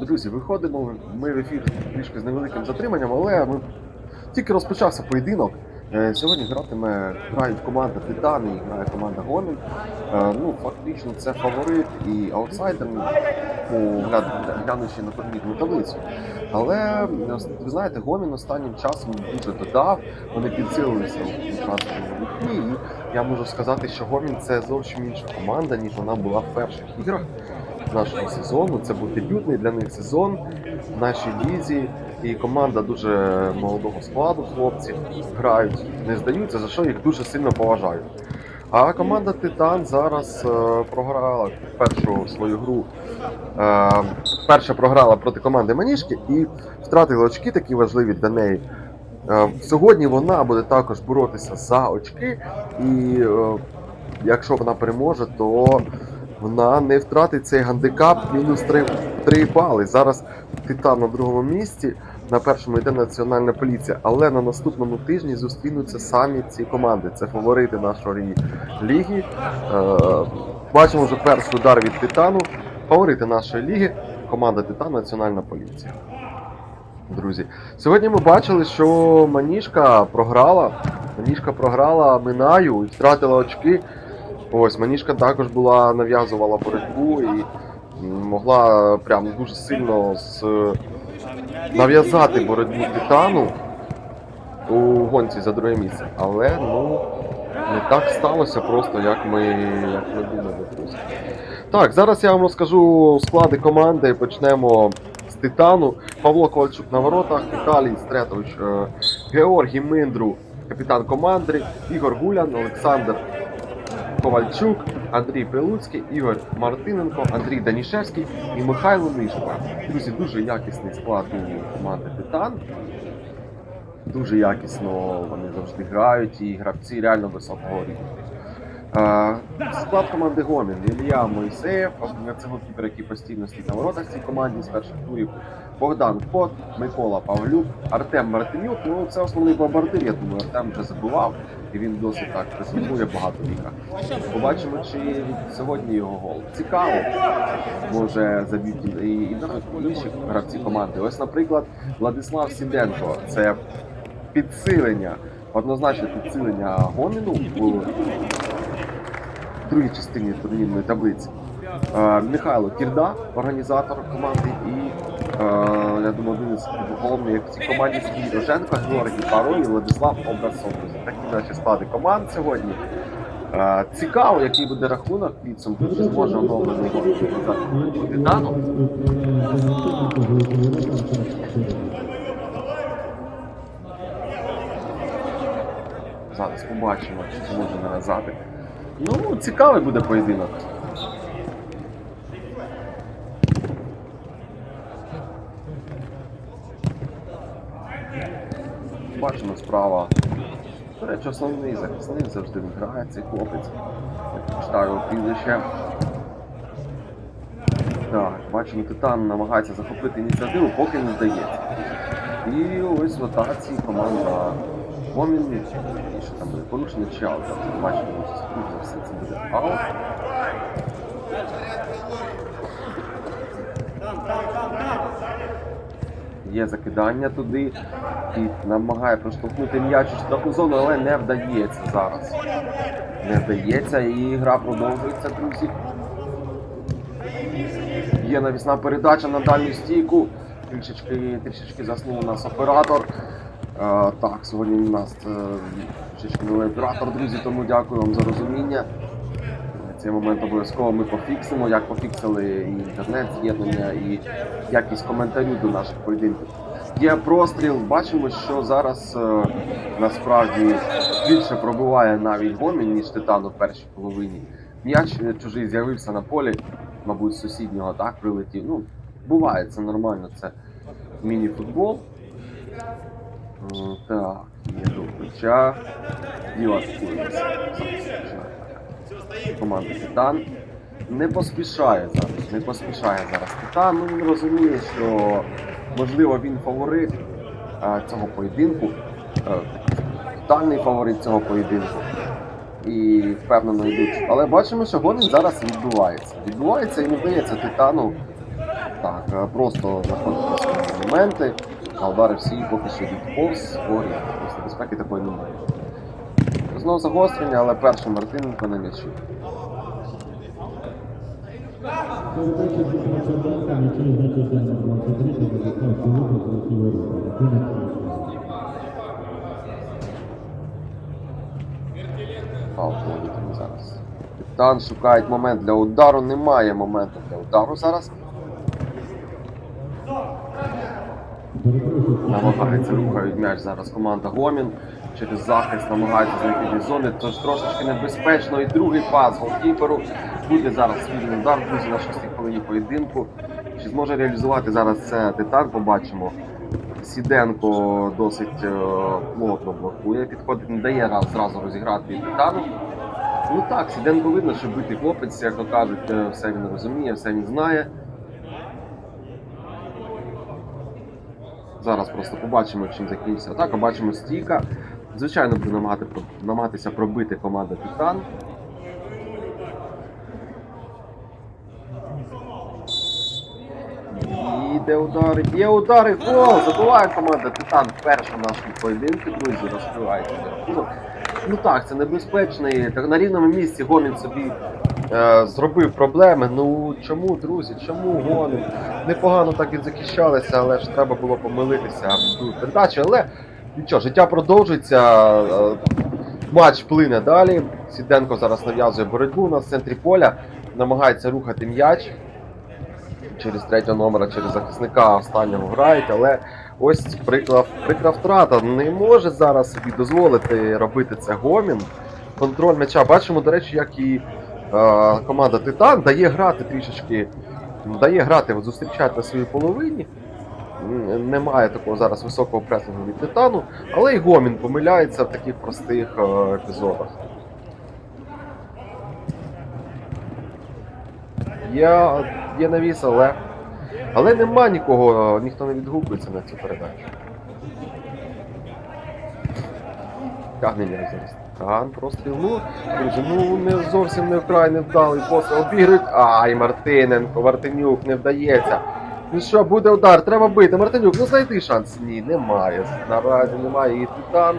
Друзі, виходимо ми в ефір трішки з невеликим затриманням, але ми тільки розпочався поєдинок. Е, Сьогодні гратиме грають команда Титани і грає команда Гомін. Е, Ну, фактично, це фаворит і аутсайдер, ну, глянучи на турнірну таблицю. Але ви знаєте, Гомін останнім часом дуже додав, вони підсилилися вікні. І я можу сказати, що Гомін це зовсім інша команда, ніж вона була в перших іграх нашого сезону. Це був дебютний для них сезон в нашій лізі. І команда дуже молодого складу, хлопці грають, не здаються, за що їх дуже сильно поважаю. А команда Титан зараз е, програла першу свою гру. Е, перша програла проти команди Маніжки і втратила очки такі важливі для неї. Е, сьогодні вона буде також боротися за очки, і е, якщо вона переможе, то вона не втратить цей гандикап мінус 3, 3 бали. Зараз Титан на другому місці, на першому йде Національна поліція, але на наступному тижні зустрінуться самі ці команди. Це фаворити нашої ліги. Е, бачимо вже перший удар від Титану. Фаворити нашої ліги, команда Титан, Національна поліція. Друзі, сьогодні ми бачили, що Маніжка програла. Маніжка програла Минаю і втратила очки. Ось Маніжка також була нав'язувала боротьбу і могла прям дуже сильно з... нав'язати боротьбу Титану у гонці за друге місце. Але ну не так сталося просто, як ми, як ми думали. Так, зараз я вам розкажу склади команди. Почнемо з Титану. Павло Ковальчук на воротах, Віталій Стретович, е, Георгій Миндру, капітан команди, Ігор Гулян, Олександр Ковальчук, Андрій Прилуцький, Ігор Мартиненко, Андрій Данішевський і Михайло Нишко. Друзі, дуже якісний склад у команди Титан. Дуже якісно вони завжди грають і гравці реально високого рівня. Е, Склад команди Гомін, Ілля Мойсеєв, це голкіпер, який постійно стоїть на воротах цій команді з перших турів. Богдан Кот, Микола Павлюк, Артем Мартинюк. Ну це основний бомбардир. Я думаю, Артем вже забував, і він досить так презентує багато віка. Побачимо, чи сьогодні його гол. Цікаво, може заб'ють і, і, інші гравці команди. Ось, наприклад, Владислав Сіденко. Це підсилення, однозначно підсилення Гоміну в другій частині турнірної таблиці. Е, Михайло Кірда, організатор команди, і я думаю, один із головних цій команді Сергій Роженко, Георгій Парой і Владислав Образцов. Такі наші склади команд сьогодні. Е, цікаво, який буде рахунок підсумку, чи зможе оновлений Титану. Зараз побачимо, чи зможе нав'язати. Ну, цікавий буде поєдинок. Бачимо справа. До речі, основний захисник завжди він грає, цей хлопець. Я читаю його прізвище. Так, бачимо, Титан намагається захопити ініціативу, поки не вдається. І ось в атаці команда Гомін. І що там буде порушення чи аут. Бачимо, скрутно все це буде аут. Є закидання туди. І намагає проштовхнути м'яч у штрафну зону, але не вдається зараз. Не вдається і гра продовжується, друзі. Є навісна передача на дальню стійку. Трішечки, трішечки заснув у нас оператор. Е, так, сьогодні у нас е, трішечки новий оператор, друзі, тому дякую вам за розуміння. Цей момент обов'язково ми пофіксимо, як пофіксили і інтернет-з'єднання, і якість коментарю до наших поєдинків. Є простріл, бачимо, що зараз е, насправді більше пробиває навіть Гомін, ніж Титан у першій половині. М'яч е, чужий з'явився на полі, мабуть, сусіднього так прилетів. Ну, буває, це нормально, це міні-футбол. Так, є до плеча. Діла атакується. Команда Титан не поспішає зараз. Не поспішає зараз Титан. Ну він розуміє, що можливо він фаворит цього поєдинку. Тотальний фаворит цього поєдинку. І впевнено йдуть. Але бачимо, що гонин зараз відбувається. Відбувається і не вдається Титану Так, просто знаходити свої моменти, а удари всі поки що йдуть повз горі. Тобто небезпеки такої немає. Знову загострення, але перший Мартиненко на м'ячі. Передача Дмитра Федорка, м'ячей значить номер 23, та Владислав Філипов, золоті ворота. Рахунок 3-0. Фаул повідомий зараз. Титан шукають момент для удару. Немає моменту для удару зараз. Намагається рухають м'яч зараз команда Гомін. Через захист намагається знайти від зони. Тож трошечки небезпечно. І другий пас голкіперу. Буде зараз вільний удар, друзі, на шостій хвилині поєдинку. Чи зможе реалізувати зараз це Титан, побачимо. Сіденко досить е, плотно блокує, підходить, не дає раз зразу розіграти Титану. Ну так, Сіденко видно, що битий хлопець, як то кажуть, е, все він розуміє, все він знає. Зараз просто побачимо, чим закінчиться атака. Бачимо стійка. Звичайно, буде намагати, намагатися пробити команда Титан. І Йде удари, є удари, гол! Забиває команда Титан вперше в нашому поєдинку, друзі, розкривається. Ну так, це небезпечний. Так на рівному місці Гомін собі е, зробив проблеми. Ну чому, друзі? Чому Гомін? Непогано так і захищалися, але ж треба було помилитися в передачі. Але нічого, життя продовжується. е, Матч плине далі. Сіденко зараз нав'язує боротьбу в центрі поля, намагається рухати м'яч. Через третього номера, через захисника останнього грають, але ось прикра, прикра втрата. Не може зараз собі дозволити робити це Гомін. Контроль м'яча. Бачимо, до речі, як і команда Титан дає грати трішечки, дає грати, от зустрічають на своїй половині. Немає такого зараз високого пресингу від Титану, але і Гомін помиляється в таких простих е, епізодах. Є, є навіс, але. Але нема нікого, ніхто не відгукується на цю передачу. Тягне м'яч зараз. Каган простріл. Ну, не зовсім не вкрай невдалий постріл. Обігрують. Ай, Мартиненко, Мартинюк не вдається. Ну що, буде удар, треба бити. Мартинюк, ну знайди шанс. Ні, немає. Наразі немає. І Титан.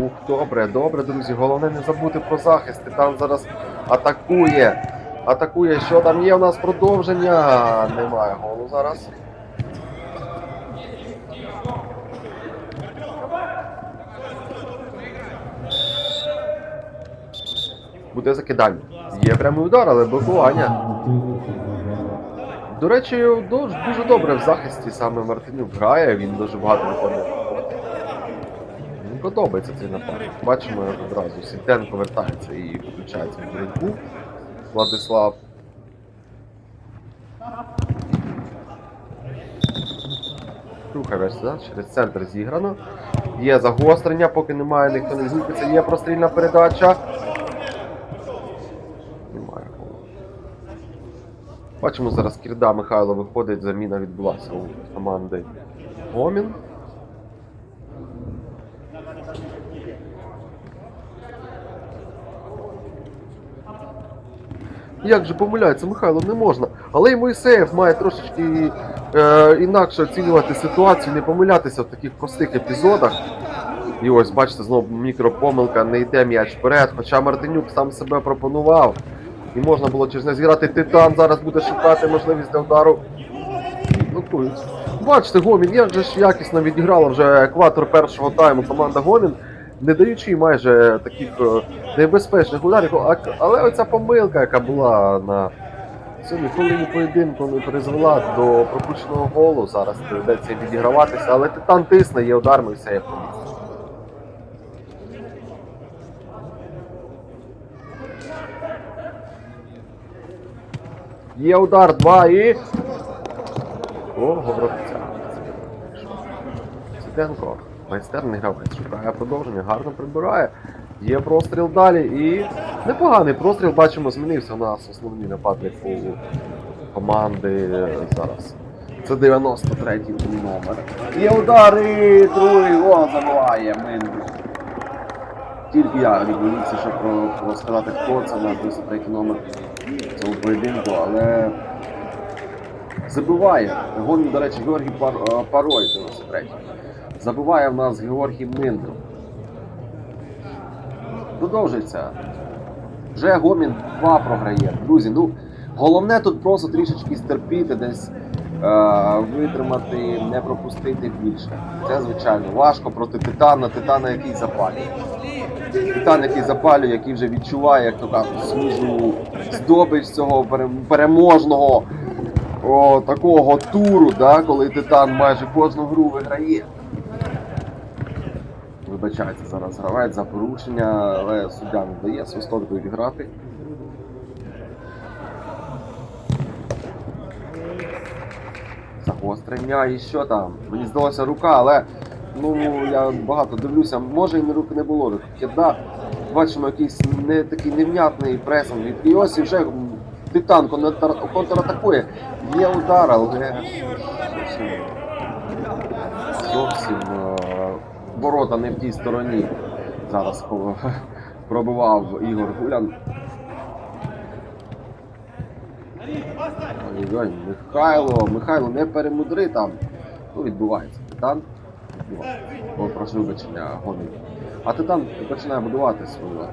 Ух, добре, добре, друзі. Головне не забути про захист. Титан зараз атакує. Атакує, що там є у нас продовження. Немає голу зараз. Буде закидання. Є прямий удар, але блокування. До речі, дуже, добре в захисті саме Мартинюк грає, він дуже багато виконує. Мені подобається цей напад. Бачимо як одразу. Сітенко вертається і включається в боротьбу. Владислав. Рухаєш, да? через центр зіграно. Є загострення, поки немає, ніхто не згукається. Є прострільна передача. Немає голу. Бачимо зараз Кірда Михайло виходить, заміна відбулася у команди Гомін. Як же помиляється Михайло, не можна. Але і Моїсеєв має трошечки е, інакше оцінювати ситуацію, не помилятися в таких простих епізодах. І ось, бачите, знову мікропомилка, не йде м'яч вперед, хоча Мартинюк сам себе пропонував. І можна було через не зіграти Титан, зараз буде шукати можливість для удару. Блокують. Бачите, Гомін, як же ж якісно відіграла вже екватор першого тайму команда Гомін, не даючи майже таких е, небезпечних ударів. Але оця помилка, яка була на сьогодні хвилині поєдинку, не призвела до пропущеного голу. Зараз доведеться відіграватися, але Титан тисне, є удар, ми все є по Є удар, два і. О, Гавровця. Сиденко. Майстерний гравець шукає продовження, гарно прибирає. Є простріл далі і. Непоганий простріл, бачимо, змінився у нас основний нападник у команди зараз. Це 93-й номер. Є удар і другий гол забиває Миндус. Тільки я відволікся, щоб розказати, хто це на 93 номер цього поєдинку, але Забиває. Гомін, до речі, Георгій Пар... е, Парой, 93. Забиває в нас Георгій Миндров. Продовжується. Вже Гомін 2 програє. Друзі, ну головне тут просто трішечки стерпіти, десь е, витримати, не пропустити більше. Це звичайно важко проти титана, титана, який запалює. Титан, який запалює, який вже відчуває, як то кажуть, свіжу здобич цього переможного о, такого туру, да, коли титан майже кожну гру виграє. Вибачається зараз гравець за порушення, але суддя не дає свисток доіграти. Загострення і що там? Мені здалося рука, але ну я багато дивлюся, може і не руки не було руки. Бачимо якийсь не такий невнятний пресинг від Іосі вже титан контратакує. Є удар, але зовсім, е, ворота не в тій стороні. Зараз пробивав Ігор Гулян. Михайло, Михайло, не перемудри там. Ну, відбувається. Титан. Відбувається. Бо прошу вибачення, гонить. А Титан починає будувати свою.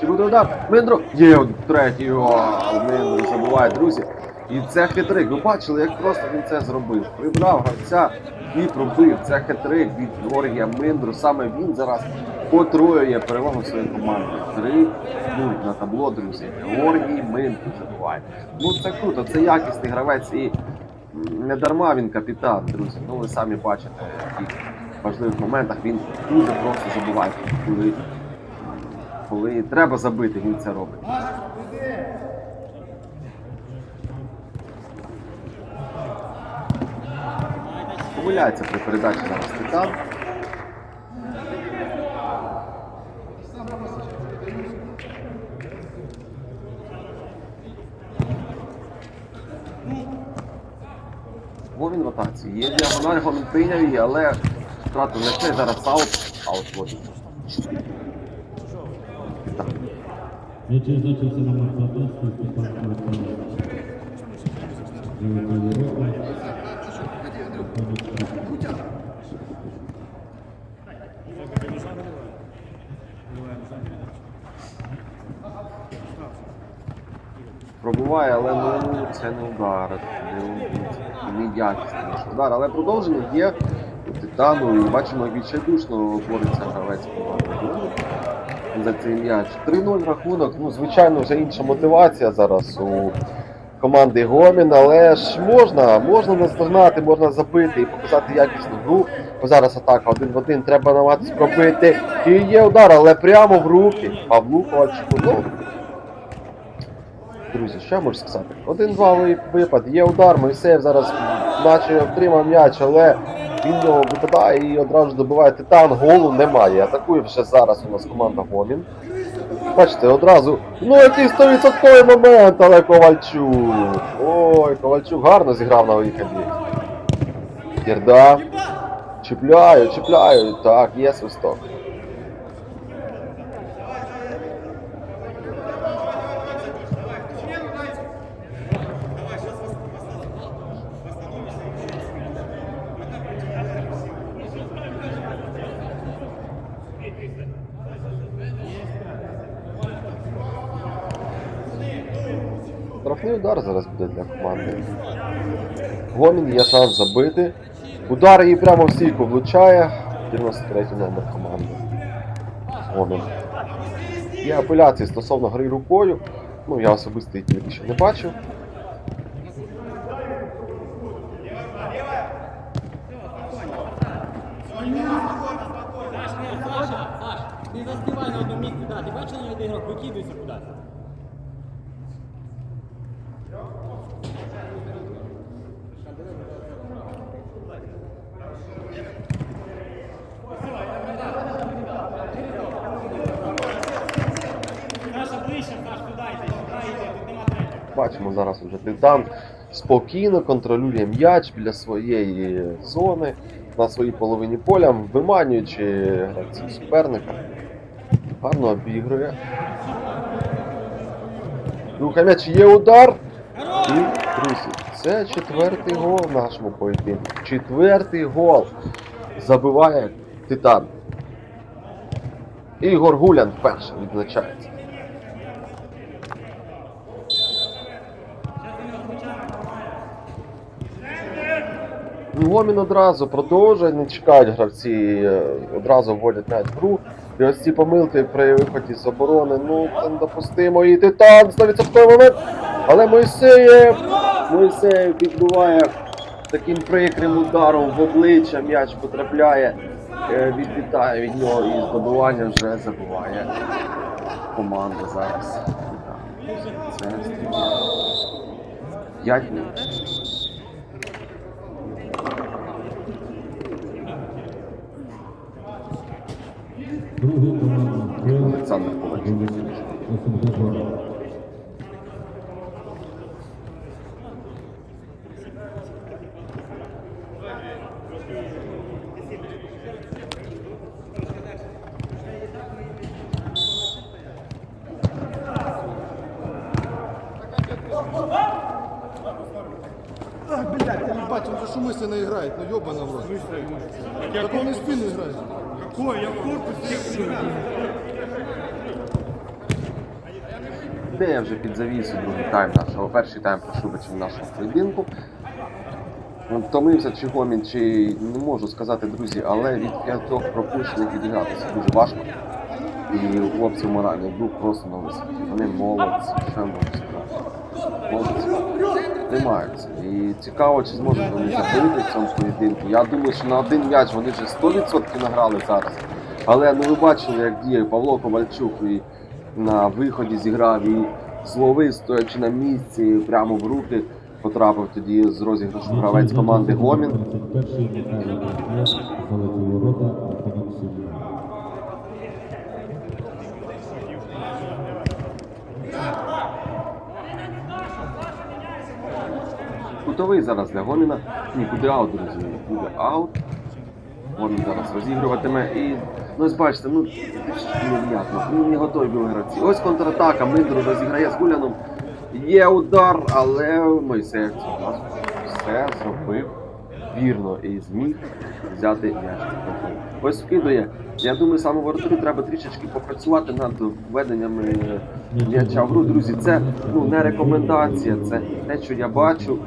Чи буде удар? Мендро! Є третій. О, Мендро забуває, друзі. І це хитрик. Ви бачили, як просто він це зробив. Прибрав гравця і пробив. Це хитрик від Георгія Мендру. Саме він зараз потроює перевагу своєї команди. Три ну, на табло, друзі. Георгій Мендру забуває. Ну це круто, це якісний гравець і не дарма він капітан, друзі. Ну ви самі бачите, в яких важливих моментах він дуже просто забуває, коли коли треба забити, він це робить. Помиляється при передачі зараз Титан. Вовін в атаці. Є діагональ, Гомін прийняв її, але втратив і зараз аут. Аут водить. Титан. Пробуває, але ну це не удар, не, не якісний удар. Але продовження є у Титану. І бачимо, як відчайдушно бореться гравець команди. За цей м'яч. 3-0 рахунок. Ну, звичайно, вже інша мотивація зараз у команди Гомін, але ж можна, можна наздогнати, можна забити і показати якісну гру. Бо зараз атака один в один, треба намагатися пробити. І є удар, але прямо в руки. Павлу Ковальчуку. Друзі, що я можу сказати? Один-два випад, є удар, Мойсеєв зараз наче отримав м'яч, але він його випадає і одразу добиває титан, голу немає. Атакує вже зараз у нас команда Гомін. Бачите, одразу. Ну який 100% момент, але Ковальчук. Ой, Ковальчук гарно зіграв на виході. Єрда. Чіпляю, чіпляю. Так, є свисток. Штрафний удар зараз буде для команди. Гомін є шанс забити. Удар її прямо в стійку влучає. 93 номер команди. Гомін. Є апеляції стосовно гри рукою. Ну, я особисто її тільки ще не бачив. Саша, Саша, ти заспівай на одному місці, да, ти бачив на один ігрок, викидуйся кудись. Саша, ближче, Саш, туди йди, туди йди, тут нема третього. Бачимо зараз вже Титан спокійно контролює м'яч біля своєї зони. на своїй половині поля, виманюючи гравців суперника. Гарно обігрує. М'яч, є удар. І, друзі, це четвертий гол в нашому поєдинку. Четвертий гол забиває Титан. Ігор Гулян вперше відзначається. Гомін одразу продовжує, не чекають гравці, е, одразу вводять в гру. І ось ці помилки при виході з оборони, ну це недопустимо. І Титан 100% момент. Але Мойсеєв, Мойсеєв підбиває таким прикрим ударом в обличчя, м'яч потрапляє, е, відлітає від нього і здобування вже забуває команда зараз. Це 5 минут. Другий командний Де я вже під завісу другий тайм нашого, перший тайм прошу бачив нашого поєдинку. Ну, Втомився чи гомін, чи не можу сказати, друзі, але від п'ятьох пропущених відігратися дуже важко. І у хлопців моральний дух просто на висоті. Вони молодці, я сказати. Молодці. Тримаються. І цікаво, чи зможуть вони забити в цьому поєдинку. Я думаю, що на один м'яч вони вже 100% награли зараз. Але ну ви бачили, як діє Павло Ковальчук і на виході зіграв і зловив, стоячи на місці, прямо в руки потрапив тоді з розіграшу гравець команди Гомін. 21-й Михайло Кравцов, золоті ворота, рахунок 7. Кутовий зараз для Гоміна. Ні, куди аут, друзі. Буде аут. Гомін зараз розігруватиме і. Ну ось бачите, ну нев'ятно. Ну не готові були гравці. Ось контратака, Миндру розіграє з Гуляном. Є удар, але Мойсеєв все зробив вірно і зміг взяти м'яч. Ось вкидує. Я думаю, саме воротарю треба трішечки попрацювати над введенням м'яча в гру. Друзі, це ну не рекомендація, це те, що я бачу.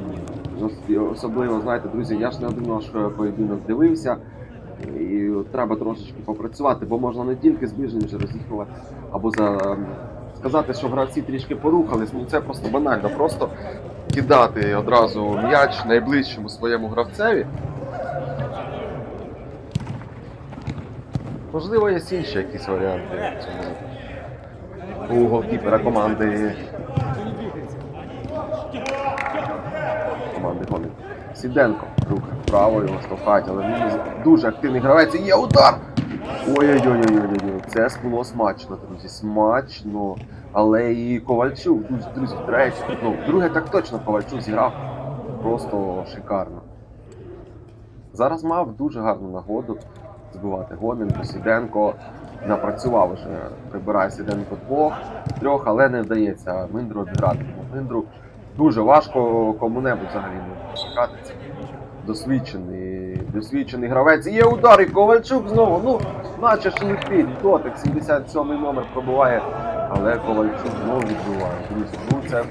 Особливо, знаєте, друзі, я ж не один наш поєдинок дивився. І треба трошечки попрацювати, бо можна не тільки вже розігрувати, або за ем, сказати, що гравці трішки порухались. Ну це просто банально. Просто кидати одразу м'яч найближчому своєму гравцеві. Можливо, є інші якісь варіанти. У голкіпера. Команди Гомін. Сіденко, рух правою штовхають, але він дуже активний гравець. Є удар! Ой-ой-ой-ой-ой, це було смачно, друзі. Смачно. Але і Ковальчук, друзі, третє. Ну, друге так точно Ковальчук зіграв. Просто шикарно. Зараз мав дуже гарну нагоду збивати Гомін, Сіденко напрацював вже. Прибирає Сіденко двох, трьох, але не вдається Миндру обіграти. Миндру дуже важко кому-небудь взагалі не чекати. Це досвідчений, досвідчений гравець. Є удар, і Ковальчук знову. Ну, наче ж летить. Дотик, 77 номер пробуває. Але Ковальчук знову відбиває. Друзі, ну це